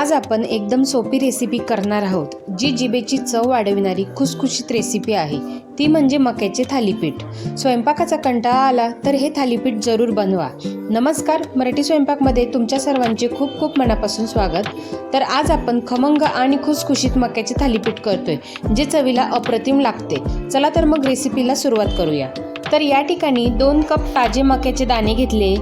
आज आपण एकदम सोपी रेसिपी करणार आहोत जी जिभेची चव वाढविणारी खुसखुशीत रेसिपी आहे. ती म्हणजे मक्याचे थालीपीठ. स्वयंपाकाचा कंटाळा आला तर हे थालीपीठ जरूर बनवा. नमस्कार मराठी स्वयंपाकमध्ये तुमच्या सर्वांचे खूप खूप मनापासून स्वागत. तर आज आपण खमंग आणि खुसखुशीत मक्याचे थालीपीठ करतोय जे चवीला अप्रतिम लागते. चला तर मग रेसिपीला सुरुवात करूया. तर या ठिकाणी दोन कप ताजे मक्याचे दाणे घेतले.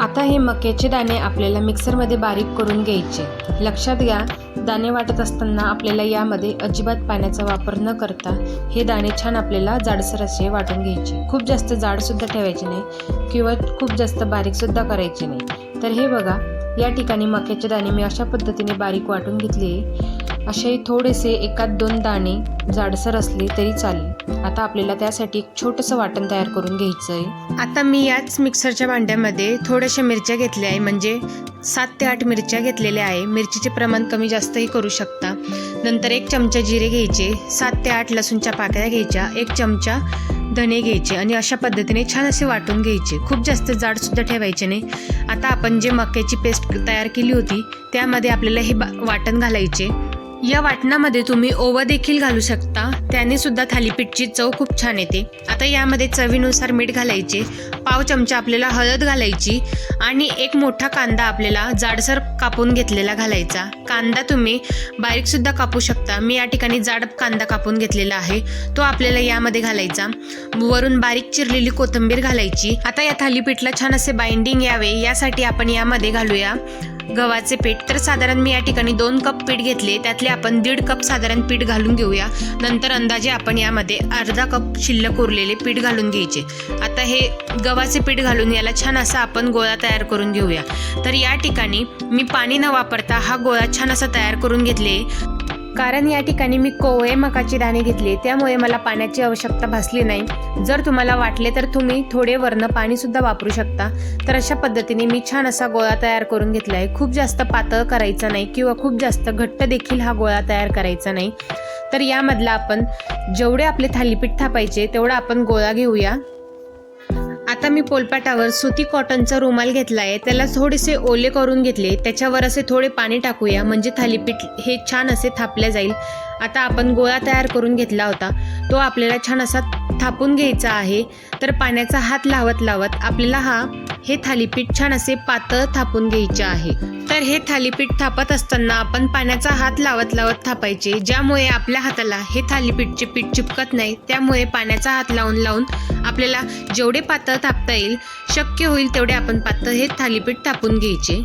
आता हे मक्याचे दाणे आपल्याला मिक्सरमध्ये बारीक करून घ्यायचे. लक्षात घ्या दाणे वाटत असताना आपल्याला यामध्ये अजिबात पाण्याचा वापर न करता हे दाणे छान आपल्याला जाडसर असे वाटून घ्यायचे. खूप जास्त जाडसुद्धा ठेवायचे नाही किंवा खूप जास्त बारीकसुद्धा करायचे नाही. तर हे बघा या ठिकाणी मक्याचे दाणे मी अशा पद्धतीने बारीक वाटून घेतले असेही थोडेसे एकात दोन दाणे जाडसर असले तरी चालेल. आता आपल्याला त्यासाठी एक छोटंसं वाटण तयार करून घ्यायचं आहे आता मी याच मिक्सरच्या भांड्यामध्ये थोड्याशा मिरच्या घेतल्या आहे म्हणजे सात ते आठ मिरच्या घेतलेल्या आहे. मिरचीचे प्रमाण कमी जास्तही करू शकता. नंतर एक चमचा जिरे घ्यायचे सात ते आठ लसूणच्या पाकळ्या घ्यायच्या एक चमचा धने घ्यायचे आणि अशा पद्धतीने छान असे वाटून घ्यायचे. खूप जास्त जाडसुद्धा ठेवायचे नाही. आता आपण जे मक्याची पेस्ट तयार केली होती त्यामध्ये आपल्याला हे बा- वाटण घालायचे. या वाटणामध्ये तुम्ही ओवा देखील घालू शकता. त्याने सुद्धा थालीपीठची चव खूप छान येते. आता यामध्ये चवीनुसार मीठ घालायचे पाव चमचा आपल्याला हळद घालायची आणि एक मोठा कांदा आपल्याला जाडसर कापून घेतलेला घालायचा. कांदा तुम्ही बारीकसुद्धा कापू शकता. मी या ठिकाणी जाड कांदा कापून घेतलेला आहे. तो आपल्याला यामध्ये घालायचा. वरून बारीक चिरलेली कोथिंबीर घालायची. आता या थालीपीठला छान असे बाइंडिंग यावे. यासाठी आपण यामध्ये घालूया गव्हाचे पीठ. तर साधारण मी या ठिकाणी दोन कप पीठ घेतले त्यातले आपण दीड कप साधारण पीठ घालून घेऊया. नंतर अंदाजे आपण यामध्ये अर्धा कप शिल्लक उरलेले पीठ घालून घ्यायचे. आता हे गव्हाचे पीठ घालून याला छान असा आपण गोळा तयार करून घेऊया. तर या ठिकाणी मी पाणी न वापरता हा गोळा छान असा तयार करून घेतले. कारण या ठिकाणी मी कोवळे मकाची दाणे घेतले. त्यामुळे मला पाण्याची आवश्यकता भासली नाही. जर तुम्हाला वाटले तर तुम्ही थोडे वरनं पाणीसुद्धा वापरू शकता. तर अशा पद्धतीने मी छान असा गोळा तयार करून घेतला आहे खूप जास्त पातळ करायचा नाही किंवा खूप जास्त घट्ट देखील हा गोळा तयार करायचा नाही. तर यामधला आपण जेवढे आपले थालीपीठ थापायचे तेवढा आपण गोळा घेऊया. आता मी पोलपाटावर सुती कॉटनचा रुमाल घेतला आहे त्याला थोडेसे ओले करून घेतले त्याच्यावर असे थोडे पाणी टाकूया म्हणजे थालीपीठ हे छान असे थापले जाईल. आता आपण गोळा तयार करून घेतला होता तो आपल्याला छान असा थापून घ्यायचा आहे तर पाण्याचा हात लावत लावत आपल्याला हा हे थालीपीठ छान असे पातळ थापून घ्यायचे आहे. तर हे थालीपीठ थापत असताना आपण पाण्याचा हात लावत लावत थापायचे ज्यामुळे आपल्या हाताला हे थालीपीठचे पीठ चिपकत नाही त्यामुळे पाण्याचा हात लावून लावून आपल्याला जेवढे पातळ थापता येईल शक्य होईल तेवढे आपण पातळ हे थालीपीठ थापून घ्यायचे.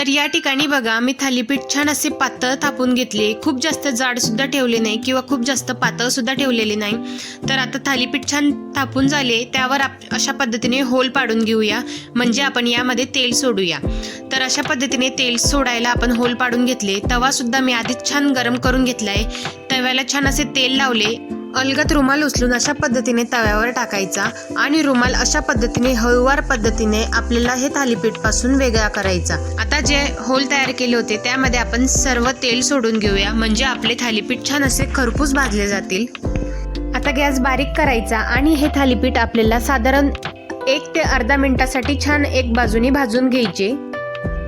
तर या ठिकाणी बघा मी थालीपीठ छान असे पातळ थापून घेतले. खूप जास्त जाड सुद्धा ठेवले नाही किंवा खूप जास्त पातळ सुद्धा ठेवलेले नाही. तर आता थालीपीठ छान थापून झाले त्यावर आप अशा पद्धतीने होल पाडून घेऊया. म्हणजे आपण यामध्ये तेल सोडूया. तर अशा पद्धतीने तेल सोडायला आपण होल पाडून घेतले. तवा सुद्धा मी आधीच छान गरम करून घेतलाय. तव्याला छान असे तेल लावले. अलगत रुमाल उचलून अशा पद्धतीने तव्यावर टाकायचा आणि रुमाल अशा पद्धतीने हळूवार पद्धतीने आपल्याला हे थालीपीठपासून वेगळा करायचा. आता जे होल तयार केले होते त्यामध्ये आपण सर्व तेल सोडून घेऊया. म्हणजे आपले थालीपीठ छान असे खरपूस भाजले जातील. आता गॅस बारीक करायचा आणि हे थालीपीठ आपल्याला साधारण एक ते अर्धा मिनिटासाठी छान एक बाजूनी भाजून घ्यायचे.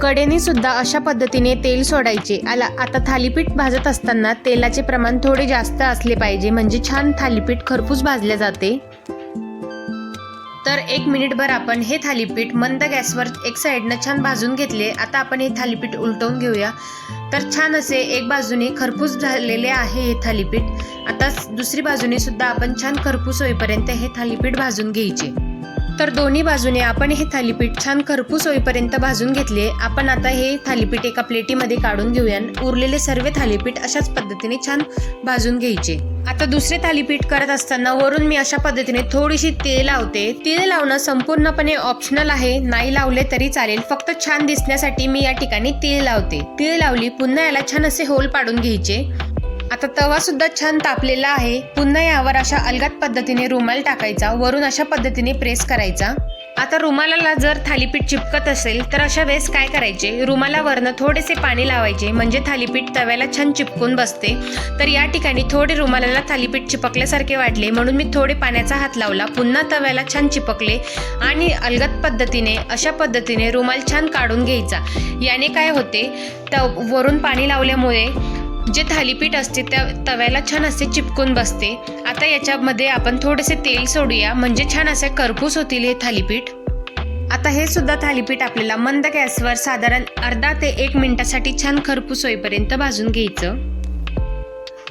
कडेने सुद्धा अशा पद्धतीने तेल सोडायचे. आला आता थालीपीठ भाजत असताना तेलाचे प्रमाण थोडे जास्त असले पाहिजे म्हणजे छान थालीपीठ खरपूस भाजले जाते. तर एक मिनिटभर आपण हे थालीपीठ मंद गॅसवर एक साईडनं छान भाजून घेतले. आता आपण हे थालीपीठ उलटवून घेऊया. तर छान असे एक बाजूने खरपूस झालेले आहे हे थालीपीठ. आता दुसरी बाजूने सुद्धा आपण छान खरपूस होईपर्यंत हे थालीपीठ भाजून घ्यायचे. तर दोन्ही बाजूने आपण हे थालीपीठ छान खरपूस होईपर्यंत भाजून घेतले. आपण आता हे थालीपीठ एका प्लेटीमध्ये काढून घेऊया उरलेले सर्व थालीपीठ अशाच पद्धतीने छान भाजून घ्यायचे. आता दुसरे थालीपीठ करत असताना वरून मी अशा पद्धतीने थोडीशी तेल लावते. तेल लावणं संपूर्णपणे ऑप्शनल आहे. नाही लावले तरी चालेल. फक्त छान दिसण्यासाठी मी या ठिकाणी तेल लावते. तेल लावली पुन्हा याला छान असे होल पाडून घ्यायचे. आता तवा सुद्धा छान तापलेला आहे. पुन्हा यावर अशा अलगद पद्धतीने रुमाल टाकायचा. वरून अशा पद्धतीने प्रेस करायचा. आता रुमालाला जर थालीपीठ चिपकत असेल तर अशा वेळेस काय करायचे? रुमालावरनं थोडेसे पाणी लावायचे. म्हणजे थालीपीठ तव्याला छान चिपकून बसते. तर या ठिकाणी थोडे रुमालाला थालीपीठ चिपकल्यासारखे वाटले. म्हणून मी थोडे पाण्याचा हात लावला. पुन्हा तव्याला छान चिपकले. आणि अलगद पद्धतीने अशा पद्धतीने रुमाल छान काढून घ्यायचा. याने काय होते? त वरून पाणी लावल्यामुळे जे थालीपीठ असते त्या तव्याला छान असे चिपकून बसते. आता याच्यामध्ये आपण थोडेसे तेल सोडूया. म्हणजे छान असे करपूस होतील हे थालीपीठ. आता हे सुद्धा थालीपीठ आपल्याला मंद गॅसवर साधारण अर्धा ते एक मिनिटासाठी छान खरपूस होईपर्यंत भाजून घ्यायचं.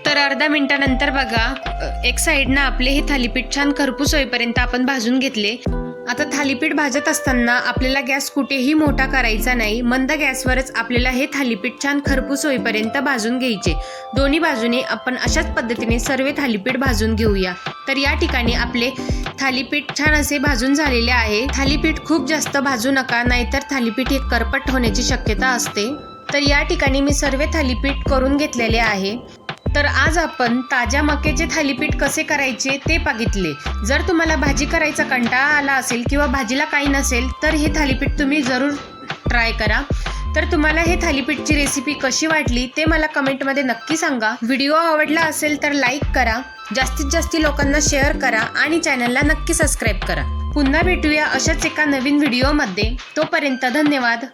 तर अर्धा मिनिटानंतर बघा एक साईडनं आपले हे थालीपीठ छान खरपूस होईपर्यंत आपण भाजून घेतले. आता थालीपीठ भाजत असताना आपल्याला गॅस कुठेही मोठा करायचा नाही. मंद गॅसवरच आपल्याला हे थालीपीठ छान खरपूस होईपर्यंत भाजून घ्यायचे. दोन्ही बाजूने आपण अशाच पद्धतीने सर्व थालीपीठ भाजून घेऊया. तर या ठिकाणी आपले थालीपीठ छान असे भाजून झालेले आहे. थालीपीठ खूप जास्त भाजू नका नाहीतर थालीपीठ हे करपट होण्याची शक्यता असते. तर या ठिकाणी मी सर्व थालीपीठ करून घेतलेले आहे. तर आज आपण ताज्या मक्याचे थालीपीठ कसे करायचे ते बघितले. जर तुम्हाला भाजी करायचा कंटाळा आला असेल किंवा भाजीला काही नसेल तर हे थालीपीठ तुम्ही जरूर ट्राय करा. तर तुम्हाला हे थालीपीठची रेसिपी कशी वाटली ते मला कमेंटमध्ये नक्की सांगा. व्हिडिओ आवडला असेल तर लाईक करा. जास्तीत जास्त लोकांना शेअर करा आणि चॅनलला नक्की सबस्क्राईब करा. पुन्हा भेटूया अशाच एका नवीन व्हिडिओमध्ये तोपर्यंत धन्यवाद.